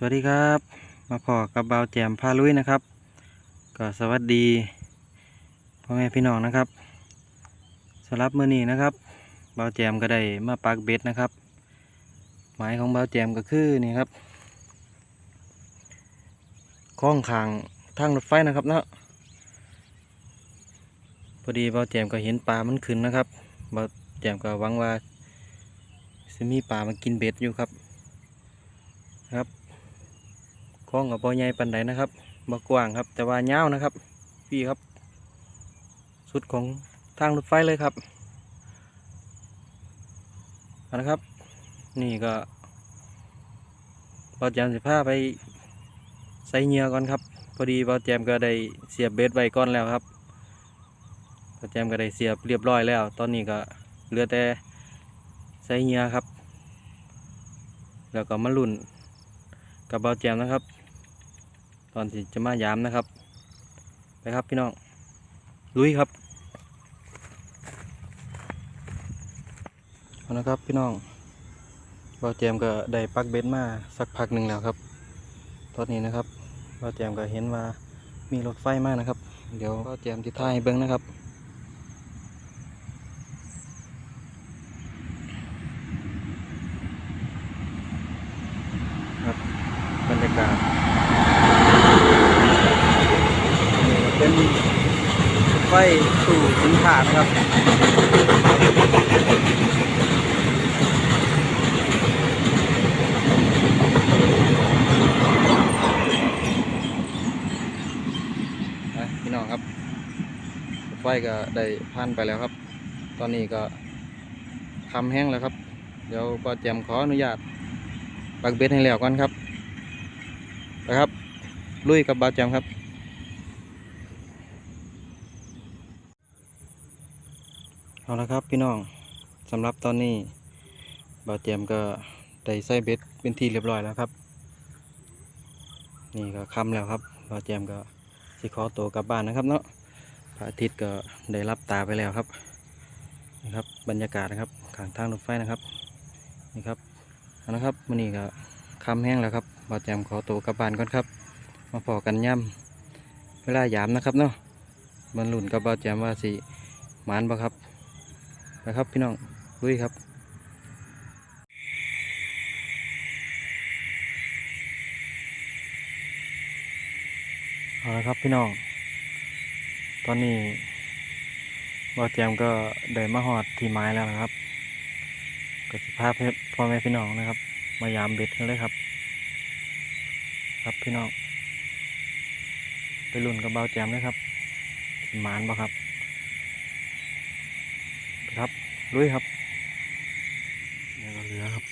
สวัสดีครับ มาพอกับเบาแจมพาลุยนะครับ ก็สวัสดีพ่อแม่พี่น้องนะครับสำหรับมือนี้นะครับเบาแจมก็ได้มาปักเบ็ดนะครับ หมายของเบาแจมก็คือนี่ครับคล้องขางทางรถไฟนะครับเนาะพอดีเบาแจมก็เห็นปลามันขึ้นนะครับเบาแจมก็หวังว่าจะมีปลามากินเบ็ดอยู่ครับครับ คลองกับบ่อใหญ่ปันใดนะครับบ่กว้างครับ แต่ว่ายาวนะครับ พี่ครับ สุดของทางรถไฟเลยครับเอาละครับ นี่ก็บอแจมสิพาไปใส่เหงื่อก่อนครับ พอดีบอแจมก็ได้เสียบเบ็ดไว้ก่อนแล้วครับบอแจมก็ได้เสียบเรียบร้อยแล้ว ตอนนี้ก็เหลือแต่ใส่เหงื่อครับ แล้วก็มาลุ่นกับบาแจมนะครับ ตอนที่จะมายามนะครับไปครับพี่น้องลุยครับเอาละครับพี่น้องเบาแจมก็ได้ปักเบ็ดมาสักพักหนึ่งแล้วครับ ตอนนี้นะครับเบาแจมก็เห็นว่ามีรถไฟมากนะครับ เดี๋ยวเบาแจมจะถ่ายให้เบิ้งนะครับบรรยากาศเป็นไฟสู่สินค้านะครับ นะ พี่น้องครับ ไฟก็ได้ผ่านไปแล้วครับ ตอนนี้ก็คำแห้งแล้วครับ เดี๋ยวปอแจมขออนุญาตปักเบ็ดให้แล้วก่อนครับไปครับ ลุยกับบาแจมครับเอาละครับพี่น้องสำหรับตอนนี้บาแจมก็ได้ใส่เบ็ดเป็นที่เรียบร้อยแล้วครับ นี่ก็ค่ำแล้วครับบาแจมก็ สิขอตัวกลับบ้านนะครับเนาะพระอาทิตย์ก็ได้รับตาไปแล้วครับนี่ครับบรรยากาศนะครับข้างทางรถไฟนะครับนี่ครับเอาละครับมื้อนี้ก็คำแห้งแล้วครับบาวแจมขอตัวกลับบ้านก่อนครับ มาพอกันย่ำเวลายามนะครับเนาะมันหลุนกับบาวแจมว่าสิหมานบ่ครับไปครับพี่น้องลุยครับ เอาละครับพี่น้อง ตอนนี้บ่าวแจมก็ได้มาหอดที่ไม้แล้วนะครับก็สิภาพพ่อแม่พี่น้องนะครับ มายามเบ็ดกันเลยครับ ครับพี่น้อง ไปลุ่นกับเบาแจมเลยครับสิหมานบ่ครับไปครับลุยครับนี่ก็เหลือครับ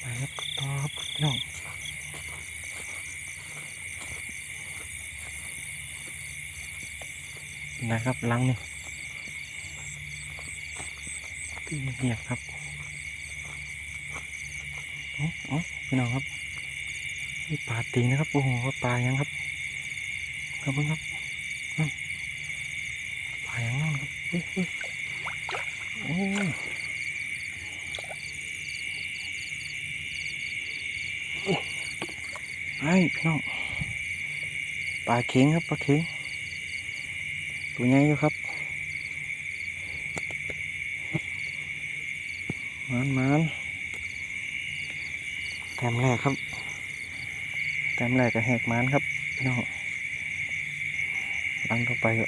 ไปครับต่อครับพี่ น้องนะครับลังนี่ตีเงียบครับอ๋อพี่น้องครับนี่ปลาตีนะครับโอ้โหปลายังครับครับเพิ่งครับปลายังนั่นครับโอ้ ยไอ้พี่น้องปลาเข็งครับปลาเข็งตัวใหญ่อยู่ครับมันมันแต้มแรกครับแต้มแรกก็แหกมันครับพี่น้องลังต่อไปก็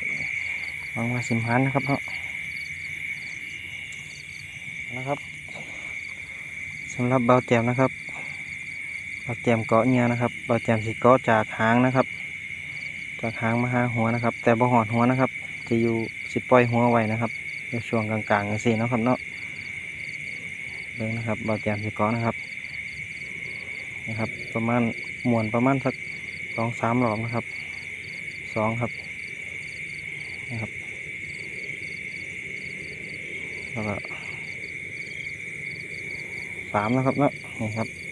หวังวาสิมหันนะครับเนาะนะครับสำหรับเบาแจมนะครับ เบาแจมเกาะเงียนะครับเบาแจมสิเกาะจากหางนะครับ จากหางมาหาหัวนะครับ แต่บ่หอดหัวนะครับ จะอยู่สิปล่อยหัวไว้นะครับในช่วงกลางๆกันสินะครับเนาะเบิ่งนะครับบาแจมสิก้อนนะครับนะครับ ประมาณมวนประมาณสักสองสามหลอมนะครับสองครับนะครับแล้วก็สามนะครับเนาะนี่ครับ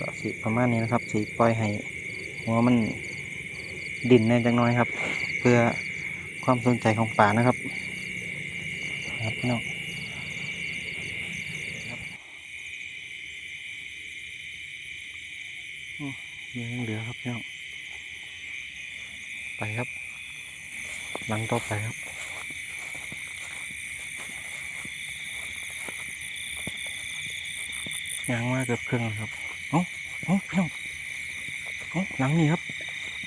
ก็สีประมาณนี้นะครับ สีปล่อยให้หัวมันดินแน่จังน้อยครับ เพื่อความสนใจของป่านะครับครับพี่น้องยังเหลือครับพี่น้องไปครับ หลังต่อไปครับยังมากเกือบครึ่งครับ เอาเอาพี่น้องเอาหลังนี้ครับ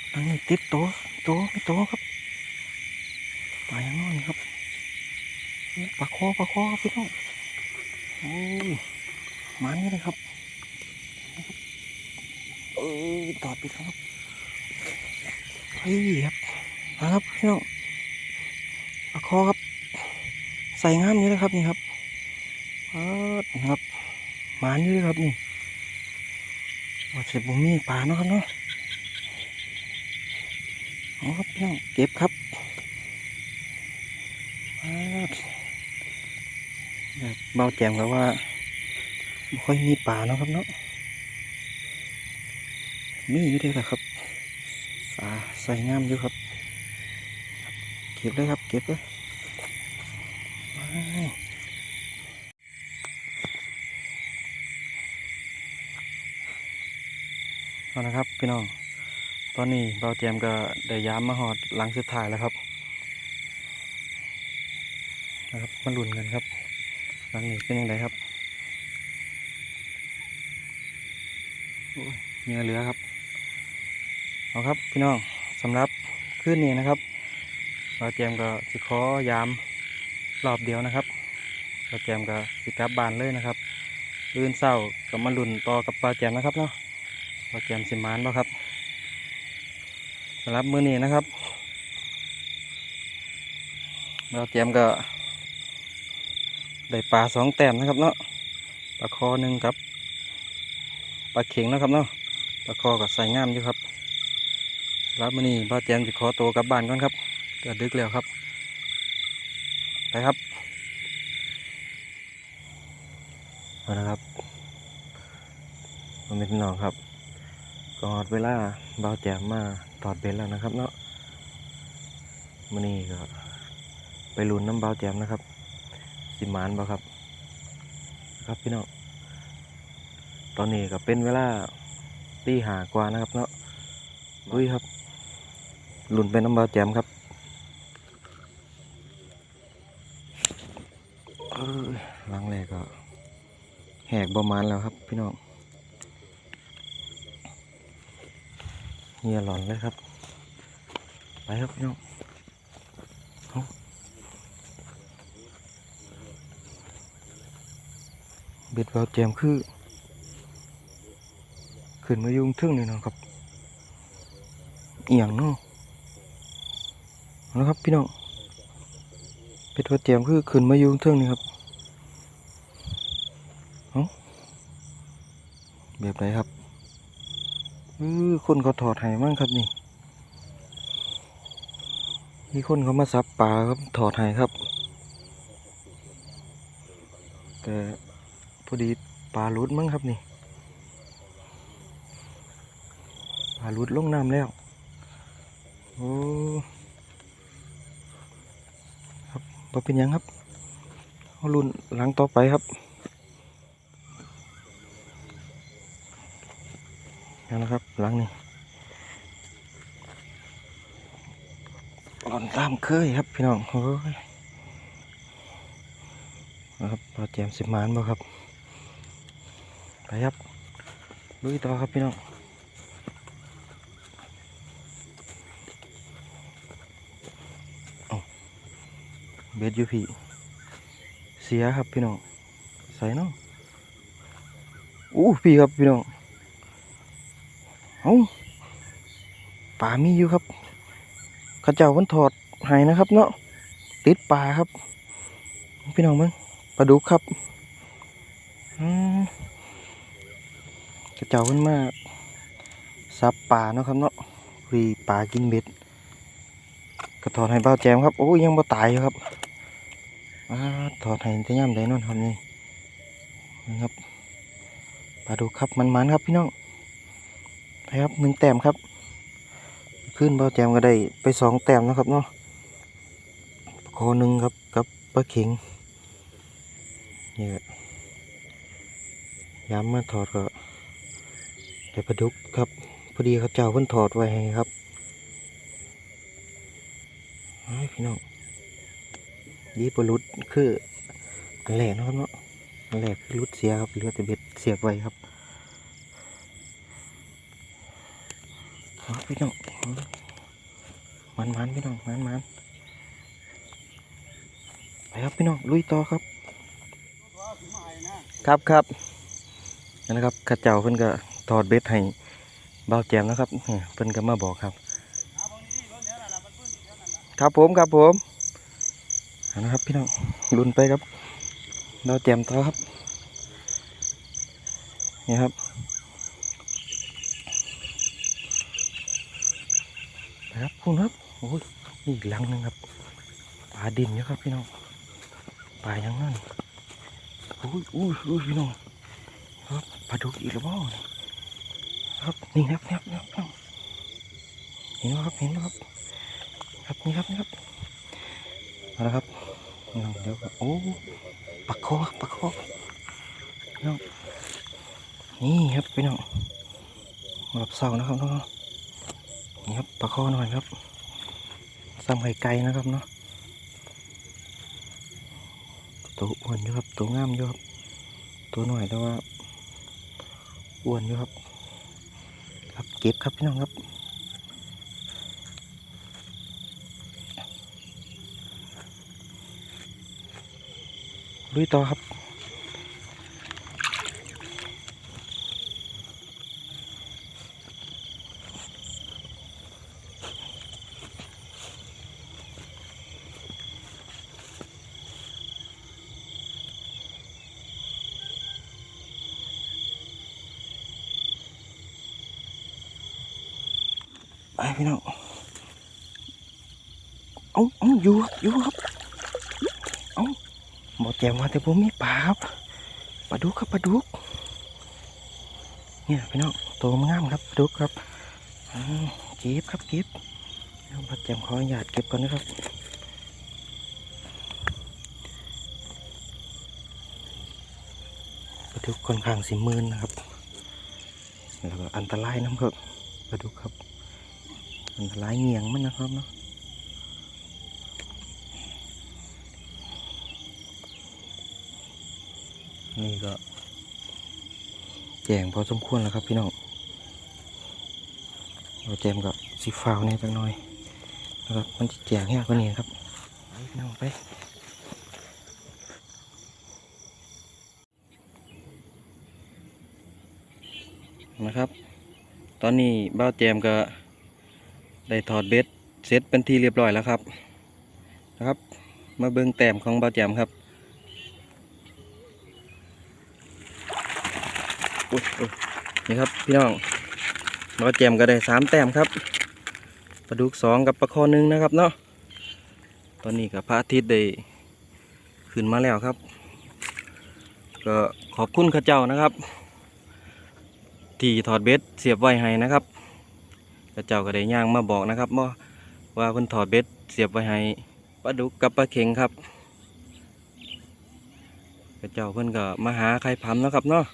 หลังนี้ติดโตะโตะไม่โตะครับปลายังนอนอยู่ครับปลาคอปลาคอครับพี่น้องโอ้ยมันนี่เลยครับเออตอดไปครับเฮ้ยครับมาครับพี่น้องปลาคอครับ ใส่งามอยู่นะครับนี่ครับเออครับหมานอยู่เลยครับนี่ ว่าเสร็จบุมีปลาเนาะครับเนาะอครับพี่น้องเก็บครับแบบเบาแจมกับว่าไม่ค่อยมีปลาเนาะครับเนาะมีอยู่เด้อล่ะครับอ่าใส่งามอยู่ครับ เก็บเลยครับเก็บเลยว้าว เอาละครับพี่น้อง ตอนนี้เบาเจมก็ได้ย้ามมาหอดหลังสุดท้ายแล้วครับ นะครับมาลุ้นกันครับ หลังนี้เป็นยังไงครับเหงื่อเหลือครับ เอาครับพี่น้องสำหรับคืนนี้นะครับเราแจมก็สิขอยามรอบเดียวนะครับเราแจมก็สิกลับบ้านเลยนะครับลื่นเศร้าก็มาลุ่นต่อกับปลาแจมนะครับเนาะ ปลาแจมสิมานบ่ครับสำหรับมือนี้นะครับเราแจมก็ได้ปลาสองแต้มนะครับเนาะปลาคอหนึ่งกับปลาเข็งนะครับเนาะปลาคอก็ใส่งามอยู่ครับสำหรับมานี่ป้าแจมจะขอตัวกลับบ้านก่อนครับเกิดดึกแล้วครับไปครับเอาละครับมันเป็นน้องครับ กอดเวลาเบาแจมมาถอดเบนแล้วนะครับ เนาะมานี่ก็ ไปลุ้นน้ำเบาแจมนะครับ สิมานบ่ครับ ครับพี่น้องตอนนี้ก็เป็นเวลาตีหากว่านะครับ เนาะอุ้ยครับหลุนเป็นน้ำเบาแจมครับเอ้ยหลังแรกก็แหกประมาณแล้วครับ พี่น้อง เงียหลอนเลยครับ ไปครับพี่น้องเบ็ดเบาแจมคือ ขึ้นมายุ่งทึ่งนี่นะครับ เอียงเนาะเอาละครับพี่น้องเป็ดวัดเจียมคือขึ้นมายู่เทิงนี่ครับเอาแบบไหนครับ เออคนเขาถอดไห้มั่งครับนี่มีคนเขามาซับปลาครับถอดไห้ครับ แต่พอดีปลาลุดมั้งครับนี่ปลาลุดลงน้ำแล้วโอ้ครับเป็นยังครับเอารุ่นหลังต่อไปครับ นั่นนะครับหลังนี้หล่อนตามเคยครับพี่น้องโอ้ยนะครับปลาแจมสิบหมานบ่ครับไปครับลุยต่อครับพี่น้องเบ็ดอยูพี่ เสียครับพี่น้องใส่เนาะอู้พี่ครับพี่น้อง เอาป่ามีอยู่ครับเข้าเจ้ามันถอดหายนะครับ เนาะติดป่าครับ พี่น้องมึงปลาดุกครับอืมเข้าเจ้ามันมาซับป่าเนาะครับเนาะวีป่ากินเบ็ดก็ถอดให้เบ้าแจมครับโอ้ยยังบ่ตายอยู่ครับอถอดให้จะย่ำได้นอนครับนี่นะครับปลาดูครับมันๆครับพี่น้อง ไปครับหนึ่งแต้มครับ ขึ้นเบาแจมก็ได้ไปสองแต้มนะครับเนาะคอหนึ่งครับกับปลาเข็งเนี่ยย้ำมาถอดก็ได้ปลาดุกครับ พอดีเขาเจ้าเพิ่นถอดไว้ให้ครับเฮ้พี่น้องดีบรุษคืออันแรกนะครับเนาะอันแรกคือรุดเสียครับเหลือแต่เบ็ดเสียบไว้ครับเอา พี่น้องมันมันพี่น้องมันมันไปครับพี่น้องลุยต่อครับ ครับครับนั่นนะครับข้าเจ้าเพิ่นก็ถอดเบ็ดให้เบาแจมนะครับเพิ่นก็มาบอกครับ ครับผมครับผมนะครับพี่น้องลุนไปครับเบาแจมต่อครับนี่ครับ ครับคุณครับโอ้ยนี่อีกหลังนึงครับปลาดินอยู่ครับพี่น้องปลาอย่างนั้นอุ้ยอุ้ยอุ้ยพี่น้องครับปลาดุกอีกแล้วบ่ครับนี่ครับนี่ครับนี่ครับเห็นไหมครับเห็นไหมครับครับนี่ครับนี่ครับเอาละครับน้องเดี๋ยวครับโอ้ปลาคอปลาคอน้องนี่ครับพี่น้องแบบเศร้านะครับน้อง นี่ครับปลาคอหน่อยครับซ้ำไข่ไก่นะครับเนาะตัวอ้วนอยู่ครับตัวงามอยู่ครับตัวหน่อยแต่ว่าอ้วนอยู่ครับ ครับเก็บครับพี่น้องครับลุยต่อครับ ไปพี่น้องเอาเอาอยู่อยู่ครับเอาหมดแจมว่าแต่ผมมีปลาครับปลาดุกครับปลาดุกเนี่ยพี่น้องตัวงามครับปลาดุกครับเก็บครับเก็บเอาหมดแจมขออนุญาตเก็บก่อนนะครับปลาดุกค่อนข้างสิมืนนะครับแล้วก็อันตรายน้ำครับปลาดุกครับ อันตรายเงียงมันนะครับเนาะนี่ก็แจงพอสมควรแล้วครับพี่น้องเราแจมกับสีฟ้าวเนี่ยจังหน่อยนะครับมันจะแจงยากกว่านี้ครับไปพี่น้องไปนะครับ ตอนนี้บ้าแจมก็ ได้ถอดเบ็ดเสร็จเป็นที่เรียบร้อยแล้วครับนะครับ มาเบิ่งแต้มของบ้าแจมครับนี่ครับพี่น้องบ้าแจมก็ได้สามแต้มครับปลาดุกสองกับปลาคอหนึ่งนะครับเนาะตอนนี้กับพระอาทิตย์ได้ขึ้นมาแล้วครับ ก็ขอบคุณข้าเจ้านะครับ ที่ถอดเบ็ดเสียบไว้ให้นะครับ ระเจ้าก็ได้ย่างมาบอกนะครับว่าว่าเพิ่นถอดเบ็ดเสียบไว้ให้ปลาดุกกับปลาเข็งครับพระเจ้าเพิ่นก็มาหาไข่พำเนะครับเนาะ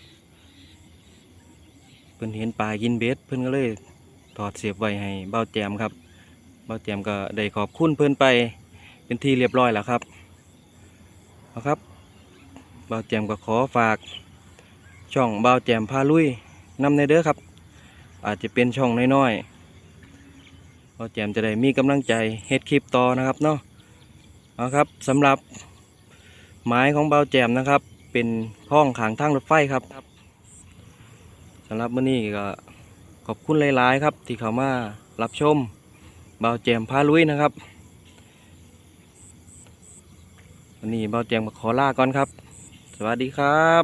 เพิ่นเห็นปลากินเบ็ดเพิ่นก็เลยถอดเสียบไว้ให้เบ้าแจมครับเบ้าแจมก็ได้ขอบคุณเพิ่นไปเป็นที่เรียบร้อยแล้วครับเอาครับเบ้าแจมก็ขอฝากช่องเบ้าแจมพาลุยนำในเด้อครับ อาจจะเป็นช่องน้อยๆ เราแจมจะได้มีกำลังใจเฮ็ดคลิปต่อนะครับเนาะเอาครับสำหรับหมายของเบาแจมนะครับ เป็นข้องขางทางรถไฟครับสำหรับมื้อนี้ก็ขอบคุณหลาย ๆ ครับ ที่เข้ามารับชมเบาแจมพาลุยนะครับวันนี้เบาแจมก็ขอลาก่อนครับ สวัสดีครับ